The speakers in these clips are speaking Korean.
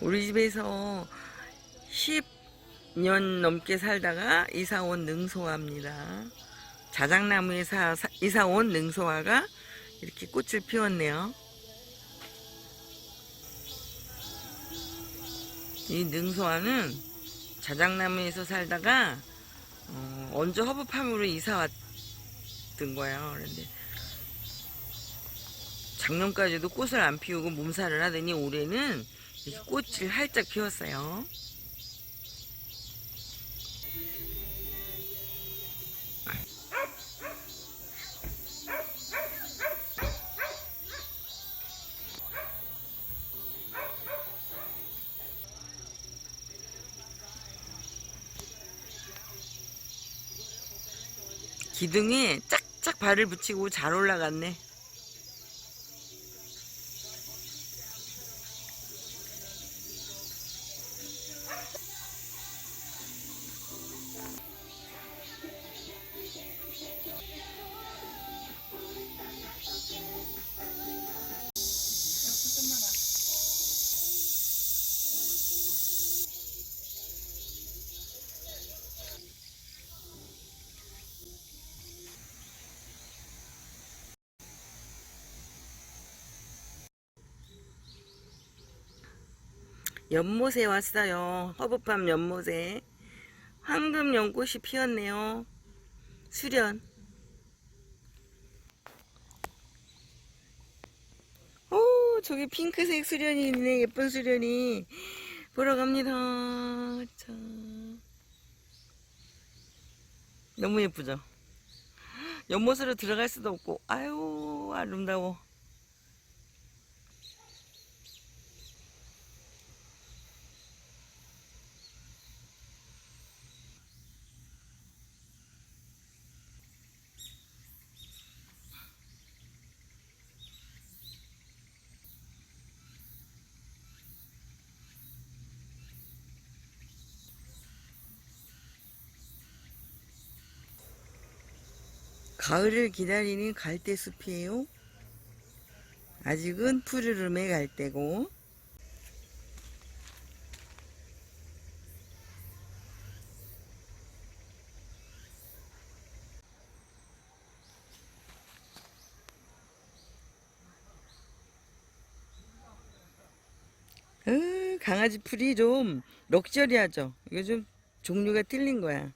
우리 집에서 10년 넘게 살다가 이사 온 능소화입니다. 자작나무에 사, 사- 이사 온 능소화가 이렇게 꽃을 피웠네요. 이 능소화는 자작나무에서 살다가 어, 언제 허브팜으로 이사 왔던 거예요. 그런데 작년까지도 꽃을 안 피우고 몸살을 하더니 올해는 꽃을 활짝 피웠어요. 기둥에 짝짝 발을 붙이고 잘 올라갔네. 연못에 왔어요. 허브팜 연못에 황금 연꽃이 피었네요. 수련. 오, 저기 핑크색 수련이 있네. 예쁜 수련이. 보러 갑니다. 자. 너무 예쁘죠? 연못으로 들어갈 수도 없고, 아유, 아름다워. 가을을 기다리는 갈대 숲이에요. 아직은 푸르름의 갈대고 으, 강아지 풀이 좀 럭셔리하죠. 이거 좀 종류가 틀린 거야.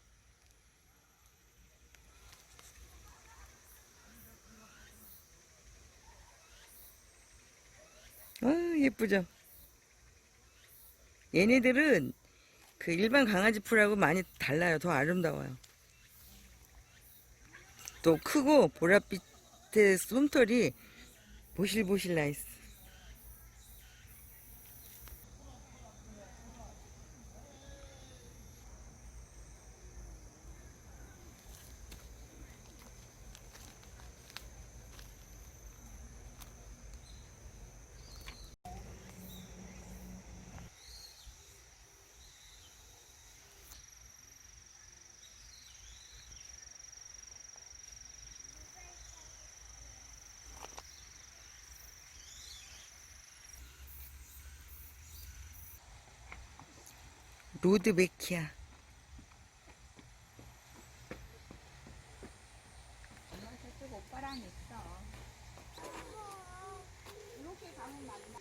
아, 예쁘죠? 얘네들은 그 일반 강아지 풀하고 많이 달라요. 더 아름다워요. 또 크고 보랏빛의 솜털이 보실보실 나 있어. 만나.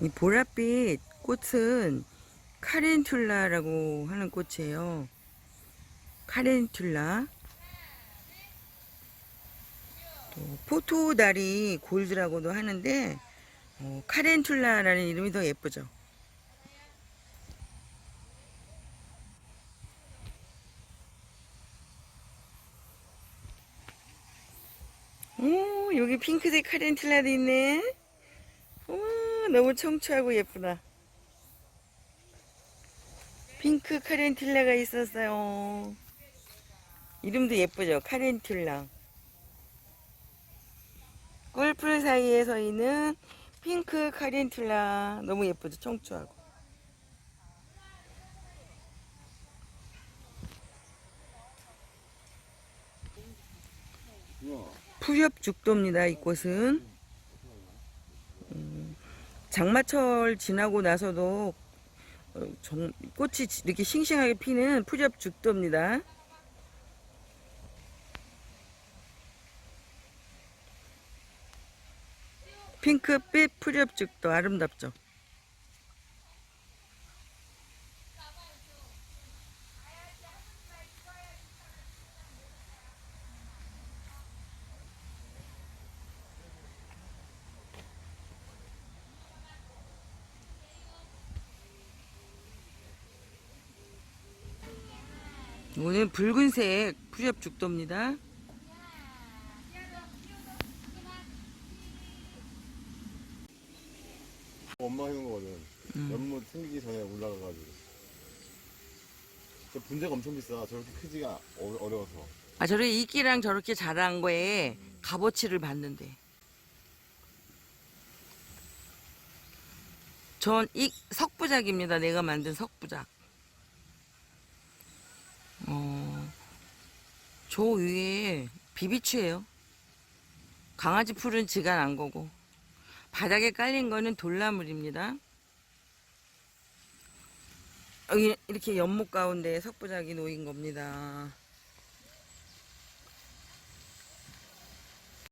이 보랏빛 꽃은 카렌툴라라고 하는 꽃이에요. 카렌툴라. 또 포토다리 골드라고도 하는데 어, 카렌툴라라는 이름이 더 예쁘죠. 오, 여기 핑크색 카렌툴라도 있네. 와, 너무 청초하고 예쁘다. 핑크 카렌툴라가 있었어요. 이름도 예쁘죠? 카렌툴라. 꿀풀 사이에 서 있는 핑크 카린툴라. 너무 예쁘죠? 청초하고. 푸엽 죽도입니다 이곳은. 음, 장마철 지나고 나서도 어, 꽃이 이렇게 싱싱하게 피는 푸엽 죽도입니다. 핑크빛 푸렵죽도 아름답죠. 오늘 붉은색 푸렵죽도입니다. 엄마 해놓은 거거든. 연못 생기기 전에 올라가가지고. 저 분재가 엄청 비싸. 저렇게 크지가 어, 어려워서. 아, 저렇게 이끼랑 저렇게 자란 거에 값어치를 받는데. 전 이 석부작입니다. 내가 만든 석부작. 어, 저 위에 비비추예요. 강아지 풀은 지가 난 거고. 바닥에 깔린 거는 돌나물입니다. 여기 이렇게 연못 가운데 석부작이 놓인 겁니다.